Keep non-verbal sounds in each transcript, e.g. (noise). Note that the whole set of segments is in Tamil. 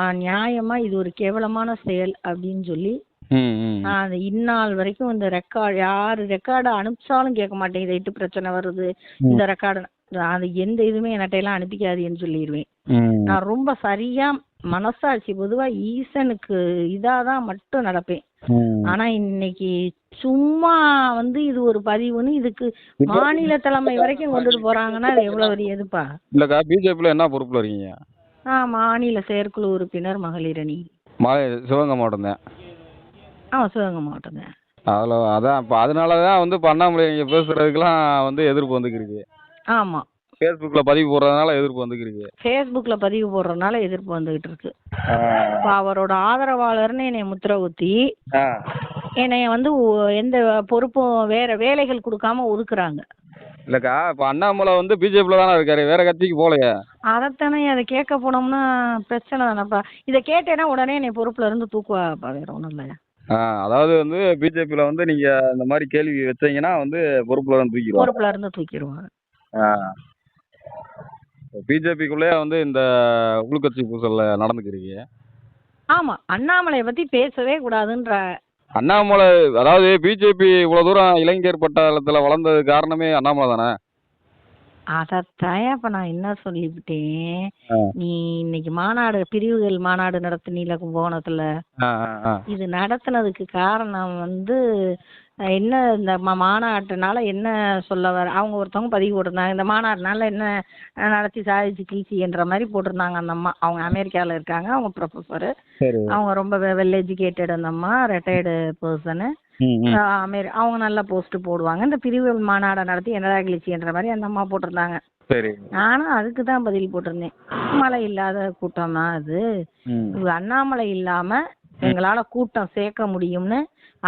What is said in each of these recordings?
நியாயமா இது ஒரு கேவலமான செயல் அப்படின்னு சொல்லி அந்த இந்நாள் வரைக்கும் இந்த ரெக்கார்டு யாரு ரெக்கார்டு அனுப்பிச்சாலும் கேட்க மாட்டேன் இதை இட்டு பிரச்சனை வருது. இந்த ரெக்கார்டு அது எந்த இதுவுமே என்கிட்ட எல்லாம் அனுப்பிக்காதுன்னு சொல்லிடுவேன். நான் ரொம்ப சரியா மனசாட்சி பொதுவா ஈசனுக்கு இதாதான் மட்டும் நடப்பேன். ஆனா இன்னைக்கு சும்மா வந்து இது ஒரு பதிவுன்னு இதுக்கு மாநில தலைமை வரைக்கும் கொண்டுட்டு போறாங்கன்னா அது எவ்வளவு பெரிய இதுப்பா? இல்லக்கா பிஜேபியில் என்ன பொறுப்பில் இருக்கீங்க? ஆ மாநில செயற்குழு உறுப்பினர் மகளிர் அணி மலை சிவகங்கை மாவட்டம் தான் ஆ சிவகங்கை மாவட்டம் தான் அதில் அதான் இப்போ அதனால தான் வந்து இப்போ அண்ணாமலை இங்கே பேசுகிறதுக்கெலாம் வந்து எதிர்ப்பு வந்துக்கிருக்கு. ஆமா. ஃபேஸ்புக்கில் பதிவு போடுறதுனால எதிர்ப்பு வந்துக்கிருக்கு. ஃபேஸ்புக்ல பதிவு போடுறதுனால எதிர்ப்பு வந்துகிட்டு இருக்கு இப்ப அவரோட ஆதரவாளர்னு என்னை முத்திர ஆ. என்னைய வந்து எந்த பொறுப்பும் வேற வேலைகள் கொடுக்காம ஒதுக்குறாங்க. இல்லைக்கா இப்போ அண்ணாமலை வந்து பிஜேபியில் தானே இருக்காரு வேற கட்சிக்கு போகலையே. அதைத்தானே அதை கேட்க போனோம்னா பிரச்சனை தானேப்பா. இதை கேட்டேன்னா உடனே என்னை பொறுப்புல இருந்து தூக்குவாப்பா வேற ஒன்றும் இல்லை. ஆ அதாவது வந்து பிஜேபியில் வந்து நீங்கள் இந்த மாதிரி கேள்வி வச்சீங்கன்னா வந்து பொறுப்பில் வந்து தூக்கிடுவாங்க. பொறுப்புல இருந்து தூக்கிடுவாங்க. ஆ. பிஜேபிக்குள்ளேயே வந்து இந்த உள்கட்சி பூசலில் நடந்துக்கிறீங்க. ஆமா அண்ணாமலையை பத்தி பேசவே கூடாதுன்ற அண்ணாமலை அதாவது பிஜேபி இவ்வளோ தூரம் இளைஞர் பட்டாளத்தில் வளர்ந்தது காரணமே அண்ணாமலை தானே? அதத்தான் இப்ப நான் என்ன சொல்லிவிட்டேன். நீ இன்னைக்கு மாநாடு பிரிவுகள் மாநாடு நடத்தினீல கும்பகோணத்துல. இது நடத்துனதுக்கு காரணம் வந்து என்ன இந்த மா- மாநாட்டுனால என்ன சொல்ல வர அவங்க ஒருத்தவங்க பதிவு போட்டிருந்தாங்க. இந்த மாநாடுனால என்ன நடத்தி சாதிச்சு கிழிச்சின்ற மாதிரி போட்டிருந்தாங்க அந்த அம்மா. அவங்க அமெரிக்கால இருக்காங்க. அவங்க ப்ரொஃபஸரு அவங்க ரொம்ப வெல் எஜுகேட்டட் அந்த அம்மா ரிட்டையர்டு பர்சனு அமெரி அவங்க நல்ல போஸ்ட் போடுவாங்க. இந்த பிரிவு மாநாடை நடத்தி என்னடா கிழிச்சின்ற மாதிரி அந்த அம்மா போட்டிருந்தாங்க. நானும் அதுக்கு தான் பதில் போட்டிருந்தேன். மழை இல்லாத கூட்டம் தான் அது அண்ணாமலை இல்லாம எங்களால கூட்டம் சேர்க்க முடியும்னு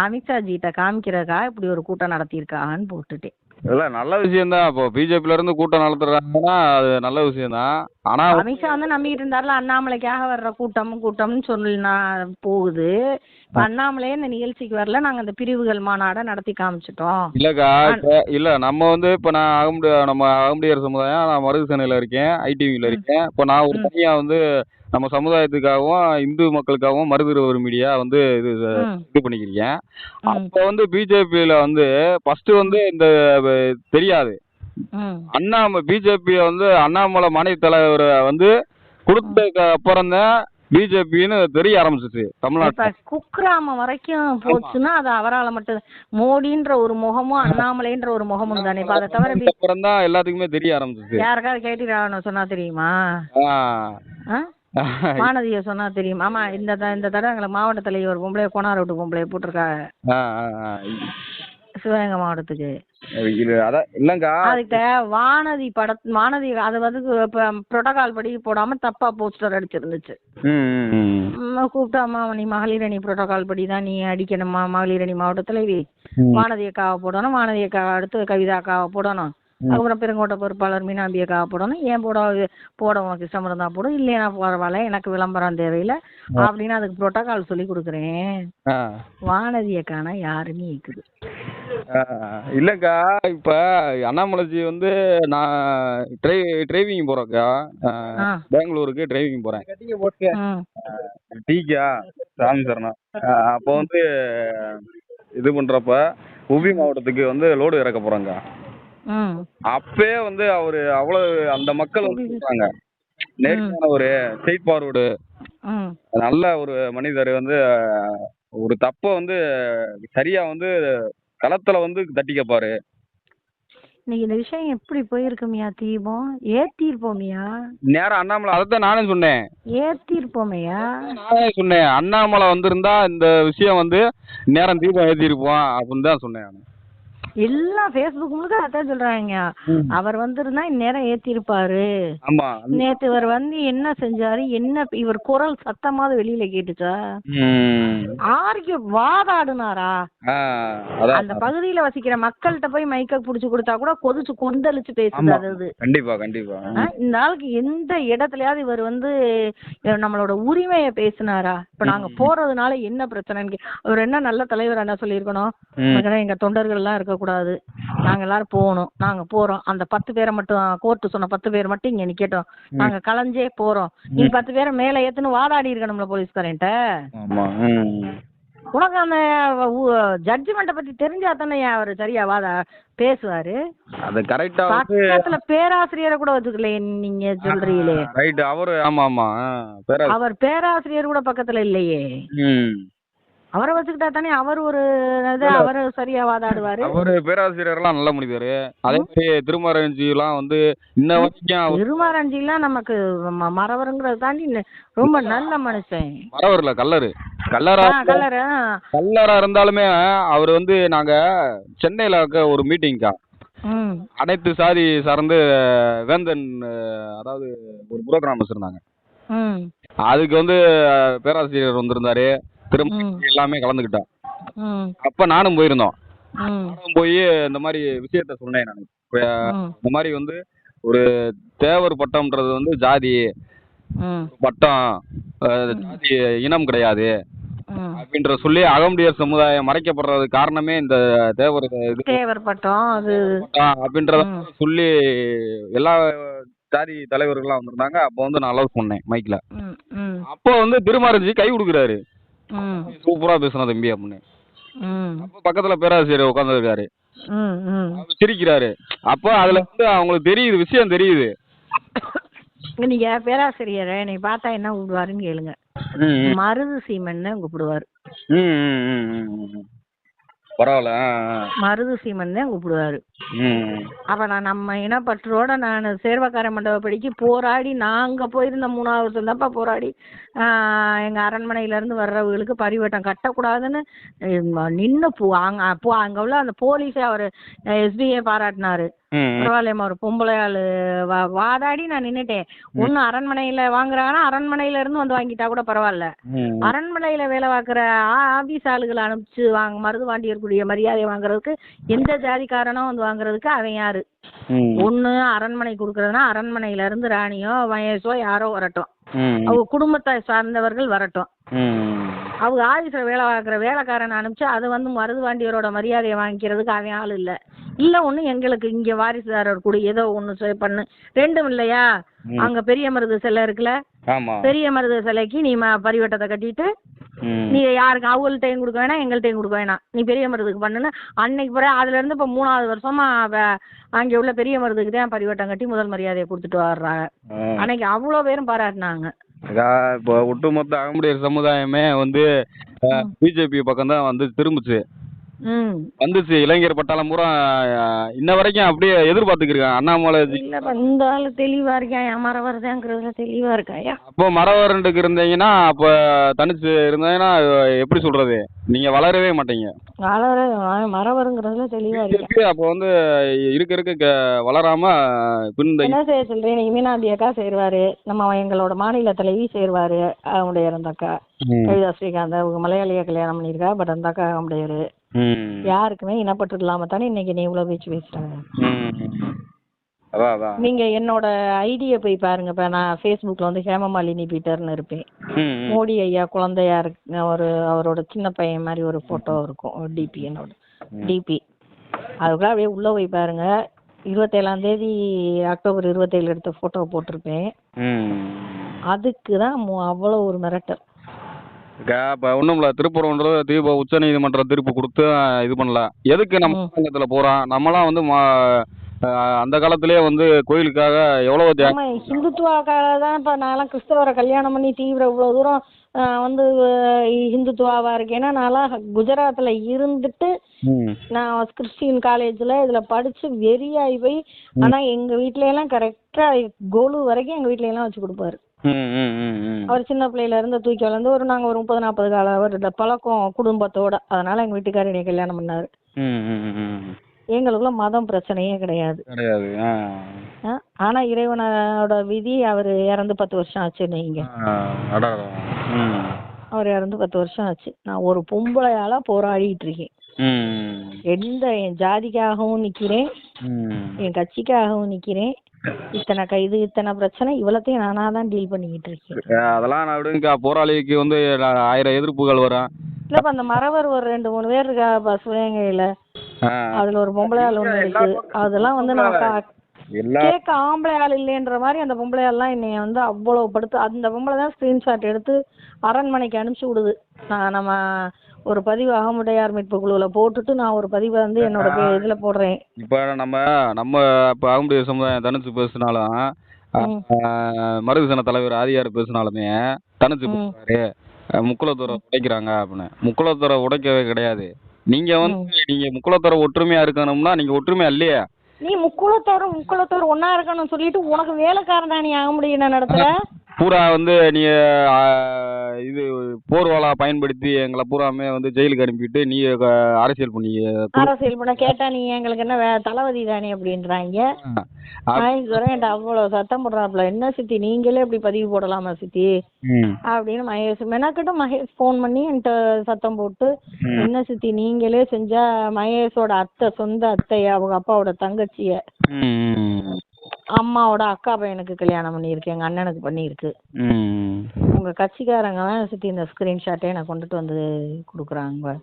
அமித்ஷா ஜிட்ட காமிக்கிறதுக்காக இப்படி ஒரு கூட்டம் நடத்தியிருக்காங்கன்னு போட்டுட்டேன். இல்லை நல்ல விஷயம்தான். இப்போ பிஜேபியில இருந்து கூட்டம் நடத்துறாங்கன்னா அது நல்ல விஷயம்தான். ஆனால் அமித்ஷா வந்து நம்பிக்கிட்டு இருந்தாருல அண்ணாமலைக்காக வர்ற கூட்டமும் கூட்டம்னு சொல்லி நான் போகுது. அண்ணாமலையே இந்த நிகழ்ச்சிக்கு வரல. நாங்க அந்த பிரிவுகள் மாநாடை நடத்தி காமிச்சிட்டோம். இல்லைக்கா இப்போ இல்லை நம்ம வந்து இப்போ நான் அகமுடி நம்ம அகமுடியார் சமுதாயம் நான் மருது சேனையில் இருக்கேன் ஐடிவியில் இருக்கேன். இப்போ நான் ஒரு தனியாக வந்து நம்ம சமுதாயத்துக்காகவும் இந்து மக்களுக்காகவும் மருது ஒரு மீடியா வந்து இது ம், இது பண்ணிக்கிறீங்க ம், அப்போ வந்து பிஜேபியில் வந்து ஃபஸ்ட்டு வந்து இந்த அஹ், தெரியாது. ம். அண்ணாமலை பிஜேபி வந்து அண்ணாமலை மாநில தலைவரை வந்து கொடுத்ததுக்கு அப்புறம் தான் பிஜேபின்னு தெரிய ஆரம்பிச்சிச்சு தமிழ்நாட்டில். குக்கிராமம் வரைக்கும் போச்சுன்னா அது அவரால மட்டும் மோடின்ற ஒரு முகமும் அண்ணாமலைன்ற ஒரு முகமும் தானே. அதை தவிர அப்புறம் தான் எல்லாத்துக்குமே தெரிய ஆரம்பிச்சிச்சு. யாருக்காவது கேட்டி ராவணன் சொன்னா தெரியுமா? வானதிய சொன்னா தெரியும். ஆமா இந்த இந்த தடவை எங்களை மாவட்ட தலைவர் பொம்பளை கோனார் விட்டு பொம்பளை போட்டிருக்காங்க. சிவகங்கை மாவட்டத்துக்கு. அதான் இல்லைங்கா. வானதி பட வானதி அது வந்து புரோட்டோகால் படி போடாம தப்பா போஸ்டர் அடிச்சிருந்துச்சு. கூப்பிட்டு அம்மா நீ மகளிர் அணி புரோட்டோகால் படி தான் நீ அடிக்கணுமா? மகளிர் அணி மாவட்ட தலைவி ம். வானதி அக்காவை போடணும் வானதி அக்கா அடுத்து கவிதா அக்காவை போடணும். அதுக்கப்புறம் பெருங்கோட்டை பொறுப்பாளர் மீனாம்பி அக்காவை போடணும் ஏன் போட போட உனக்கு இஷ்டம் இருந்தா போடும் இல்லையா பரவாயில்ல எனக்கு விளம்பரம் தேவையில்லை. அப்படின்னு அதுக்கு புரோட்டோகால் சொல்லி கொடுக்குறேன். ஆ. வானதி அக்கானா யாருன்னு இருக்குது இல்லைக்கா இப்போ அண்ணாமலைஜி வந்து நான் ட்ரை டிரைவிங் போகிறேக்கா பெங்களூருக்கு டிரைவிங் போகிறேன் ம். டீக்கா? சாமி சரணம். அப்போ வந்து இது பண்ணுறப்ப உபி மாவட்டத்துக்கு வந்து லோடு இறக்க போகிறாங்க ம். அப்பயே வந்து அவர் அவ்வளோ அந்த மக்கள் வந்து சொல்றாங்க. நேர்மையான ஒரு ஸ்ட்ரெயிட் ஃபார்வர்டு நல்ல ஒரு மனிதர் வந்து ஒரு தப்பை வந்து சரியா வந்து களத்துல வந்து தட்டி கேட்பாரு இன்னைக்கு இந்த விஷயம் எப்படி போயிருக்குமியா தீபம்? ஏத்திருப்போமியா? நேரம் அண்ணாமலை அதைத்தான் நானே சொன்னேன். ஏத்திருப்போமையா? நானே சொன்னேன். அண்ணாமலை வந்திருந்தா இந்த விஷயம் வந்து நேரம் தீபம் ஏற்றிருப்போம் அப்படின்னு தான் சொன்னேன் நான். எல்லாம் ஃபேஸ்புக் முழுக்க அதான் சொல்றாங்க. அவர் வந்திருந்தா இந்நேரம் ஏத்திருப்பாரு. நேத்து இவர் வந்து என்ன செஞ்சாரு? என்ன இவர் குரல் சத்தமாவது வெளியில கேட்டுச்சா. ஆர்கிய வாதாடுனாரா? அந்த பகுதியில வசிக்கிற மக்கள்கிட்ட போய் மைக்க புடிச்சு கொடுத்தா கூட கொதிச்சு கொந்தளிச்சு ஆமா. அது. கண்டிப்பா கண்டிப்பா. இந்த ஆளுக்கு எந்த இடத்துலயாவது இவர் வந்து நம்மளோட உரிமையை பேசினாரா? இப்ப நாங்க போறதுனால என்ன பிரச்சனைன்னு அவர் என்ன நல்ல தலைவர் என்ன சொல்லியிருக்கணும்? ம். உனக்கு எங்க தொண்டர்கள் எல்லாம் இருக்க கூடாது நாங்க எல்லாரும் போகணும். நாங்க போறோம். அந்த பத்து பேரை மட்டும் கோர்ட்டு சொன்ன பத்து பேர் மட்டும் இங்க நிக்கட்டும். நாங்க கலைஞ்சே போறோம். நீ பத்து பேரை மேல ஏத்துன்னு வாதாடி இருக்கணும்ல போலீஸ்காரன்ட்ட? உனக்கு அந்த ஜட்ஜ்மெண்ட்டை பத்தி தெரிஞ்சா தானே அவர் சரியா வாதா பேசுவாரு? அது கரெக்டா பக்கத்துல பேராசிரியரை கூட வச்சுக்கலையே நீங்க சொல்றீங்களே. ரைட் அவரு ஆமா ஆமா. அவர் பேராசிரியர் கூட பக்கத்துல இல்லையே. அவரை வச்சுக்கிட்டா தானே அவர் ஒரு இது அவர் சரியா வாதாடுவாரு? அவரு பேராசிரியர்லாம் நல்ல மனிதர் அதே மாதிரி திருமறைஞ்சிலாம் வந்து இன்ன வரைக்கும் திருமாரஞ்சிலாம் நமக்கு மறவருங்கிறத தாண்டி ரொம்ப நல்ல மனுஷன். மறவர்ல கல்லரு கல்லரா கலரு ஆ. கல்லரா இருந்தாலுமே அவர் வந்து நாங்க சென்னையில இருக்க ஒரு மீட்டிங்க்கா. அனைத்து சாதி சார்ந்து வேந்தன் அதாவது ஒரு ப்ரோக்ராம் வச்சிருந்தாங்க. அதுக்கு வந்து பேராசிரியர் வந்திருந்தாரு. திரும்ப. எல்லாமே கலந்துக்கிட்டோம். அப்ப நானும் போயிருந்தோம். நானும் போய் இந்த மாதிரி விஷயத்த சொன்னேன் நான். இந்த மாதிரி வந்து ஒரு தேவர் பட்டம்ன்றது வந்து ஜாதி பட்டம் ஜாதி இனம் கிடையாது. அப்படின்ற சொல்லி அகமுடியர் சமுதாயம் மறைக்கப்படுறது காரணமே இந்த தேவர் தேவர் பட்டம் அது அப்படின்றத. சொல்லி எல்லா ஜாதி தலைவர்கள்லாம் வந்திருந்தாங்க. அப்போ வந்து நான் அலோவ் பண்ணேன் மைக்ல அப்போ வந்து திருமாரஞ்சி கை கொடுக்குறாரு. சூப்பரா பேசுன தம்பி அப்படின்னு அப்போ பக்கத்துல பேராசிரியர் அவர் சிரிக்கிறாரு. அப்போ அதுல வந்து அவங்களுக்கு தெரியுது விஷயம் தெரியுது. நீங்க பேராசிரியரை என்னை பார்த்தா என்ன கூப்பிடுவாருன்னு கேளுங்க. மருது சீமன் கூப்பிடுவாரு. பரவாயில்ல. மருது சீமன் தான் கூப்பிடுவாரு அப்ப நான் நம்ம இனப்பற்றோட நான் சேர்வக்கார மண்டப படிக்கு போராடி நாங்க போயிருந்த மூணாவது தான்ப்பா போராடி ஆஹ் எங்க அரண்மனையில இருந்து வர்றவங்களுக்கு பரிவட்டம் கட்டக்கூடாதுன்னு நின்னு போ அங்க அங்க உள்ள அந்த போலீஸே அவர் எஸ்பிஐ பாராட்டினாரு. பரவாயில்லையம்மா ஒரு பொம்பளை ஆளு. வா- வாதாடி நான் நின்னுட்டேன். ஒண்ணு அரண்மனையில வாங்குறாங்கன்னா அரண்மனையில இருந்து வந்து வாங்கிட்டா கூட பரவாயில்ல. அரண்மனையில வேலை பார்க்குற ஆபீஸ் ஆளுகளை அனுப்பிச்சு வாங்க மருது வாண்டியர்க்குரிய மரியாதை வாங்குறதுக்கு எந்த ஜாதிக்காரனும் வந்து வாங்குறதுக்கு அவன் யாரு? ஒண்ணு அரண்மனை கொடுக்கறதுனா அரண்மனையில இருந்து ராணியோ வயசோ யாரோ வரட்டும். அவங்க குடும்பத்தை சார்ந்தவர்கள் வரட்டும். அவங்க ஆபீஸ்ல வேலை பார்க்குற வேலைக்காரனை அனுப்பிச்சு அது வந்து மருது வாண்டியரோட மரியாதையை வாங்கிக்கிறதுக்கு அவன் ஆள் இல்ல. இல்ல ஒண்ணு எங்களுக்கு இங்க வாரிசுதாரர் கூட ஏதோ ஒண்ணு பண்ணு. ரெண்டும் இல்லையா. அங்க பெரிய மருது சிலை இருக்குல்ல? பெரிய மருது சிலைக்கு நீ பரிவட்டத்தை கட்டிட்டு. நீ யாருக்கு அவங்கள்ட்டையும் கொடுக்க வேணாம் எங்கள்கிட்டையும் கொடுக்க வேணாம். நீ பெரிய மருதுக்கு பண்ணுன்னு அன்னைக்கு பிறகு அதுல இருந்து இப்ப மூணாவது வருஷமா அங்க உள்ள பெரிய மருதுக்கு தான் பரிவட்டம் கட்டி முதல் மரியாதையை கொடுத்துட்டு வர்றாங்க. அன்னைக்கு அவ்வளோ பேரும் பாராட்டினாங்க. இப்போ ஒட்டுமொத்த அகமுடையர் சமுதாயமே வந்து பிஜேபி பக்கம் தான் வந்து திரும்புச்சு. வந்துச்சு. இளைஞர் பட்டாளம் பூரா இன்ன வரைக்கும் அப்படியே எதிர்பார்த்துக்கிருக்காங்க. அண்ணாமலை இல்லப்பா இந்த ஆளு தெளிவா இருக்கான் என் மரம் வருதாங்கிறதுல தெளிவா இருக்காயா அப்போ மரவரண்டுக்கு இருந்தீங்கன்னா அப்போ தனிச்சு இருந்தீங்கன்னா எப்படி சொல்றது? நீங்க வளரவே மாட்டீங்க. வளர மரம் வருங்கிறதுல தெளிவா இருக்கேன் பிஜேபி அப்போ வந்து இருக்க இருக்க க- வளராம பின்தங்கி என்ன செய்ய சொல்றேன் இன்னைக்கு மீனாந்தி அக்கா சேருவாரு. நம்ம எங்களோட மாநில தலைவி சேருவாரு. அவங்களுடைய அந்த அக்கா. கவிதா ஸ்ரீகாந்த். அவங்க மலையாளிய கல்யாணம் பண்ணியிருக்கா. பட் அந்த அக்கா அவங்களுடைய ம். யாருக்குமே இனப்பட்டு இல்லாம தானே இன்னைக்கு நீ இவ்வளவு பேச்சு பேசுறாங்க நீங்க என்னோட ஐடியை போய் பாருங்க இப்ப நான் ஃபேஸ்புக்ல வந்து ஹேமமாலினி பீட்டர்னு இருப்பேன். மோடி ஐயா குழந்தையா இருக்கு ஒரு அவரோட சின்ன பையன் மாதிரி ஒரு போட்டோ இருக்கும் டிபி என்னோட. டிபி அதுக்குள்ள அப்படியே உள்ள போய் பாருங்க. இருபத்தேழாம் தேதி அக்டோபர் இருபத்தேழு எடுத்த போட்டோ போட்டிருப்பேன். ம். அதுக்கு தான் அவ்வளோ ஒரு மிரட்டல். அக்கா, இப்ப இல்ல திருப்பூர்ன்றது தீப உச்ச நீதிமன்றம் தீர்ப்பு கொடுத்து இது பண்ணல எதுக்கு நம்ம ம். மாநிலத்துல போறோம் நம்மலாம் வந்து மா- அந்த காலத்திலேயே வந்து கோயிலுக்காக ஆமா ஹிந்துத்துவாக்காக தான் இப்போ நான்லாம் கிறிஸ்தவரை கல்யாணம் பண்ணி தீவிர இவ்வளோ தூரம் வந்து ஹிந்துத்துவாவா இருக்கேன்னா நான்லாம் குஜராத்தில் இருந்துட்டு. நான் கிறிஸ்டின் காலேஜில் இதில் படித்து வெறியாகி போய் ஆனால் எங்கள் வீட்ல எல்லாம் கரெக்டாக கோலு வரைக்கும் எங்கள் வீட்ல எல்லாம் வச்சு கொடுப்பாரு. அவர் சின்ன பிள்ளையில இருந்து தூக்கி வளர்ந்து ஒரு நாங்கள் ஒரு முப்பது நாற்பது கால வருட பழக்கம் குடும்பத்தோட. அதனால எங்கள் வீட்டுக்காரர் என்னை கல்யாணம் பண்ணாரு. எங்களுக்குள்ள மதம் பிரச்சனையே கிடையாது. ஆனா இறைவனோட விதி அவர் இறந்து பத்து வருஷம் ஆச்சு நீங்க. அவர் இறந்து பத்து வருஷம் ஆச்சு. நான் ஒரு பொம்பளையால போராடிட்டு இருக்கேன். எந்த என் ஜாதிக்காகவும் நிக்கிறேன். என் கட்சிக்காகவும் நிக்கிறேன். இத்தனை கைது இத்தனை பிரச்சனை இவ்வளத்தையும் நானா தான் டீல் பண்ணிக்கிட்டு இருக்கேன். அதெல்லாம் நான் விடுங்கக்கா போராளிக்கு வந்து ஆயிரம் எதிர்ப்புகள் வரும். இல்லப்பா அந்த மறவர் ஒரு ரெண்டு மூணு பேர் இருக்கா சிவகங்கையில ஆ. அதுல ஒரு பொம்பளை ஆள் ஒண்ணு இருக்கு. அதெல்லாம் வந்து நான் கேட்க ஆம்பளை ஆள் இல்லைன்ற மாதிரி அந்த பொம்பளை ஆள்லாம் என்னைய வந்து அவ்வளவு படுத்து அந்த பொம்பளை தான் ஸ்கிரீன்ஷாட் எடுத்து அரண்மனைக்கு அனுப்பிச்சு விடுது. நான் நம்ம ஒரு பதிவு அகமுடையார் மீட்பு குழுவுல போட்டுட்டு நான் ஒரு பதிவை வந்து என்னோட பே- இதுல போடுறேன். இப்போ நம்ம நம்ம இப்போ அகமுடைய சமுதாயம் தனிச்சு பேசினாலும் ம். மருதுசன தலைவர் ஆதியார் பேசினாலுமே தனிச்சு ம். பேசுறாரு. அஹ் முக்குளத்தூரை உடைக்கிறாங்க அப்படின்னு. முக்குளத்தூரை உடைக்கவே கிடையாது. நீங்க வந்து நீங்க முக்குளத்தூரை ஒற்றுமையா இருக்கணும்னா நீங்க ஒற்றுமையா இல்லையே? நீ முக்குளத்தோர் முக்குளத்தோர் ஒன்னா இருக்கணும்னு சொல்லிட்டு உனக்கு வேலைக்காரனா நீ ஆக முடியும் நடத்துற? (laughs) பூரா வந்து ஆஹ், இது போர்வாலா பயன்படுத்தி எங்களை பூராமே வந்து ஜெயிலுக்கு அனுப்பிட்டு நீ அரசியல் பண்ணி அரசியல் பண்ண கேட்டா நீ எங்களுக்கு என்ன தளபதி தானே அப்படின்றாங்க சொல்றேன் அவ்வளவு சத்தம் போடுறாப்புல என்ன சித்தி நீங்களே இப்படி பதிவு போடலாமா சித்தி. அப்படின்னு மகேஷ் மெனக்கிட்ட மகேஷ் ஃபோன் பண்ணி என்கிட்ட சத்தம் போட்டு. என்ன சித்தி நீங்களே செஞ்சா மகேஷோட அத்தை சொந்த அத்தைய அவங்க அப்பாவோட தங்கச்சிய. அம்மாவோட அக்கா பையனுக்கு கல்யாணம் பண்ணியிருக்கு எங்க அண்ணனுக்கு பண்ணியிருக்கு. உங்க கட்சிக்காரங்க தான் சித்தி இந்த ஸ்கிரீன்ஷாட்டே எனக்கு கொண்டுட்டு வந்து கொடுக்குறாங்க.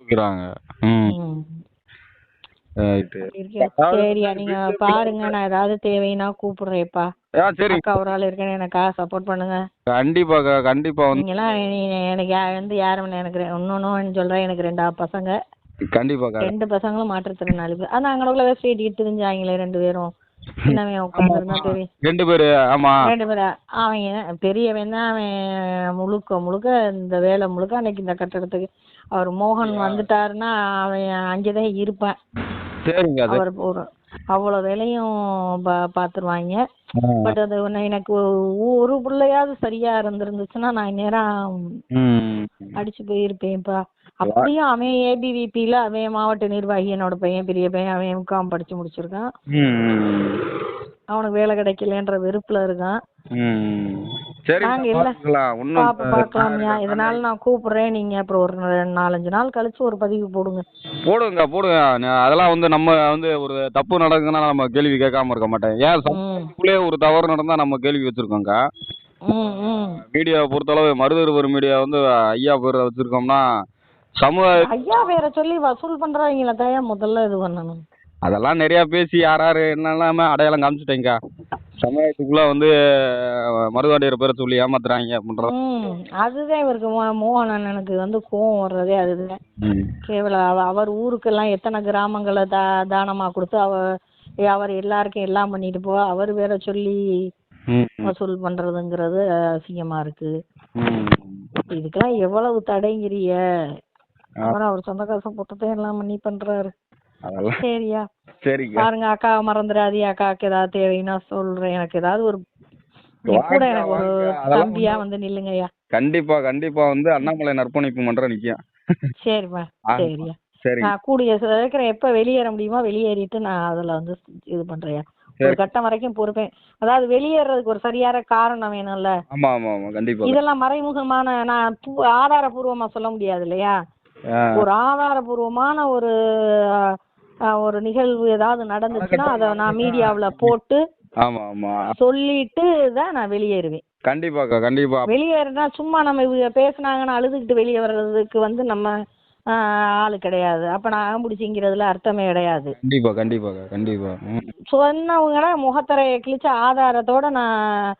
சரியா நீங்க பாருங்க. நான் ஏதாவது தேவைன்னா சரி. அக்கா ஒரு ஆள் இருக்கேன்னு எனக்கா சப்போர்ட் பண்ணுங்க. கண்டிப்பா வந்து நீங்களாம் எனக்கு வந்து யாரும் எனக்கு இன்னொன்னு சொல்றேன் எனக்கு ரெண்டா பசங்க. கண்டிப்பாக ரெண்டு பசங்களும் மாற்றுத்திறனாளி அதான் அங்கனக்குள்ள வேஸ்ட் ஏட்டிட்டு தெரிஞ்சாங்களே ரெண்டு பேரும். ரெண்டு பேரு ஆமா. ரெண்டு பேரும் அவன் பெரியவன் அவன் முழுக்க முழுக்க இந்த வேலை முழுக்க அன்னைக்கு இந்த கட்டடத்துக்கு. அவர் மோகன் வந்துட்டாருன்னா அவன் அங்கேதான் இருப்பான். சரிங்க அவர் ஒரு அவ்வளவு வேலையும் பா- பாத்துருவாங்க. பட் அது எனக்கு ஒரு பிள்ளையாவது சரியா இருந்திருந்துச்சுன்னா நான் நேரம். அடிச்சு போயிருப்பேன்ப்பா. அப்படியும் அவன் ஏபிவிபில அவன் மாவட்ட நிர்வாகி என்னோட பையன் பெரிய பையன் அவன் எம்காம் படிச்சு முடிச்சிருக்கான். அவனுக்கு வேலை கிடைக்கலன்ற வெறுப்புல இருக்கான். பாக்கலாம்யா. இதனால நான் கூப்பிடுறேன். நீங்க அப்புறம் ஒரு நாலஞ்சு நாள் கழிச்சு ஒரு பதிவு போடுங்க. போடுங்க போடுங்க. அதெல்லாம் வந்து நம்ம வந்து ஒரு தப்பு நடக்குதுன்னா நம்ம கேள்வி கேட்காம இருக்க மாட்டேன். ஏன் ஒரு தவறு நடந்தா நம்ம கேள்வி வச்சிருக்கோங்க மீடியாவை பொறுத்தளவு மருதருவர் மீடியா வந்து ஐயா பேர் வச்சிருக்கோம்னா சமுதாய ஐயா பேரை சொல்லி வசூல் பண்றவங்கள தான் முதல்ல இது பண்ணணும் அதெல்லாம் நிறைய பேசி யார் யார் என்னெல்லாமே அடையாளம் காமிச்சிட்டேங்க சமுதாயத்துக்குள்ள வந்து மருதாடியர் பேரை சொல்லி ஏமாத்துறாங்க அப்படின்றது அதுதான் இவருக்கு மோகன் அண்ணனுக்கு வந்து கோவம் வர்றதே அதுதான். கேவல அவ- அவர் ஊருக்கெல்லாம் எத்தனை கிராமங்களை தா தானமா கொடுத்து அவ அவர் எல்லாருக்கும் எல்லாம் பண்ணிட்டு போ அவர் வேற சொல்லி. வசூல் பண்றதுங்கிறது அசிங்கமா இருக்கு. இதுக்கெல்லாம் எவ்வளவு தடைங்கிறிய அப்புறம் அவர் சொந்த காசை போட்டுதான் எல்லாம் பண்ணி பண்றாரு. சரியா. சரிங்க. பாருங்க அக்கா மறந்துடாதி. அக்காவுக்கு ஏதாவது தேவைன்னா சொல்றேன். எனக்கு ஏதாவது ஒரு நீ கூட எனக்கு ஒரு தம்பியா வந்து நில்லுங்கய்யா. கண்டிப்பா கண்டிப்பா வந்து அண்ணாமலை நற்பணிப்பு மன்றம் நிக்கும். சரிப்பா. சரியா. சரிங்க. நான் கூடிய சீக்கிரம் எப்ப வெளியேற முடியுமோ வெளியேறிட்டு நான் அதுல வந்து இது பண்றேன் ஒரு சரி. கட்டம் வரைக்கும் பொறுப்பேன். அதாவது வெளியேறதுக்கு ஒரு சரியான காரணம் வேணும்ல. ஆமா ஆமா ஆமா. கண்டிப்பா இதெல்லாம் மறைமுகமான நான் ஆதாரபூர்வமா சொல்ல முடியாது இல்லையா. ஒரு ஆதாரபூர்வமான ஒரு ஒரு நிகழ்வு ஏதாவது நடந்துச்சுன்னா அதை நான் மீடியாவுல போட்டு ஆமா ஆமா. சொல்லிட்டு தான் நான் வெளியேறுவேன். கண்டிப்பாக்கா கண்டிப்பா. வெளியேறினா சும்மா நம்ம இவங்க பேசுனாங்கன்னு அழுதுகிட்டு வெளியே வர்றதுக்கு வந்து நம்ம ஆளு கிடையாது. அப்ப நான் ஆம்பிடிச்சிங்கிறதுல அர்த்தமே கிடையாது. கண்டிப்பா கண்டிப்பா ம். சொன்னவங்கள முகத்தரையை கிழிச்ச ஆதாரத்தோட நான்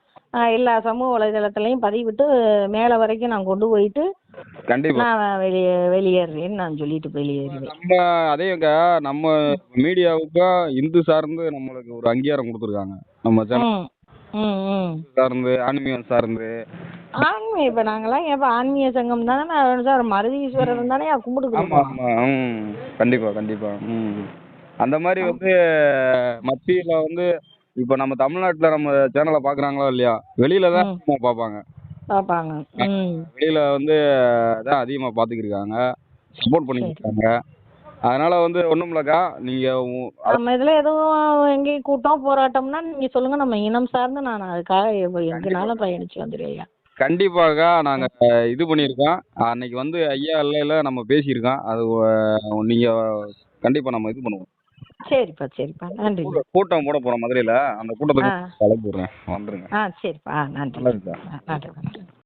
எல்லா சமூக வலைதளத்துலயும் பதிவிட்டு மேல வரைக்கும் நான் கொண்டு போயிட்டு கண்டிப்பா. நான் வெளியே வெளியேறுவேன்னு நான் சொல்லிட்டு வெளியேறுவேன். நம்ம அதேங்க நம்ம மீடியாவுக்கு இந்து சார்ந்து நம்மளுக்கு ஒரு அங்கீகாரம் கொடுத்துருக்காங்க. நம்ம சேனல் சார்ந்து ஆன்மீகம் சார்ந்து. ஆன்மீக இப்ப நாங்கெல்லாம் எப்ப ஆன்மீக சங்கம் தானே நான் சார். மருதீஸ்வரர் தானே கும்பிட்டு கண்டிப்பா கண்டிப்பா ம். அந்த மாதிரி வந்து மத்தியில வந்து இப்போ நம்ம தமிழ்நாட்டுல நம்ம சேனலை பாக்குறாங்களோ இல்லையா? வெளியில தான் பார்ப்பாங்க பாப்பாங்க. ம். வெளியில வந்து தான் அதிகமா பாத்துக்கிருக்காங்க. சப்போர்ட் பண்ணிக்கிருக்காங்க. அதனால வந்து ஒண்ணுமில்லக்கா நீங்க நம்ம இதுல எதுவும் எங்கேயும் கூட்டம் போராட்டம்னா நீங்க சொல்லுங்க. நம்ம இனம் சார்ந்து நான் அதுக்காக எங்கனாலும் பயணிச்சு வந்துடுவேன் கண்டிப்பாக நாங்க இது பண்ணியிருக்கோம். அன்னைக்கு வந்து ஐயா இல்லையில நம்ம பேசியிருக்கோம். அது நீங்க கண்டிப்பா நம்ம இது பண்ணுவோம். சரிப்பா சரிப்பா. நன்றி கூட்டம் போட போறோம் மதுரையில அந்த கூட்டத்துக்கு வந்துருங்க. ஆ சரிப்பா. நன்றி நல்லதுக்கா ஆ, நன்றி நன்றி.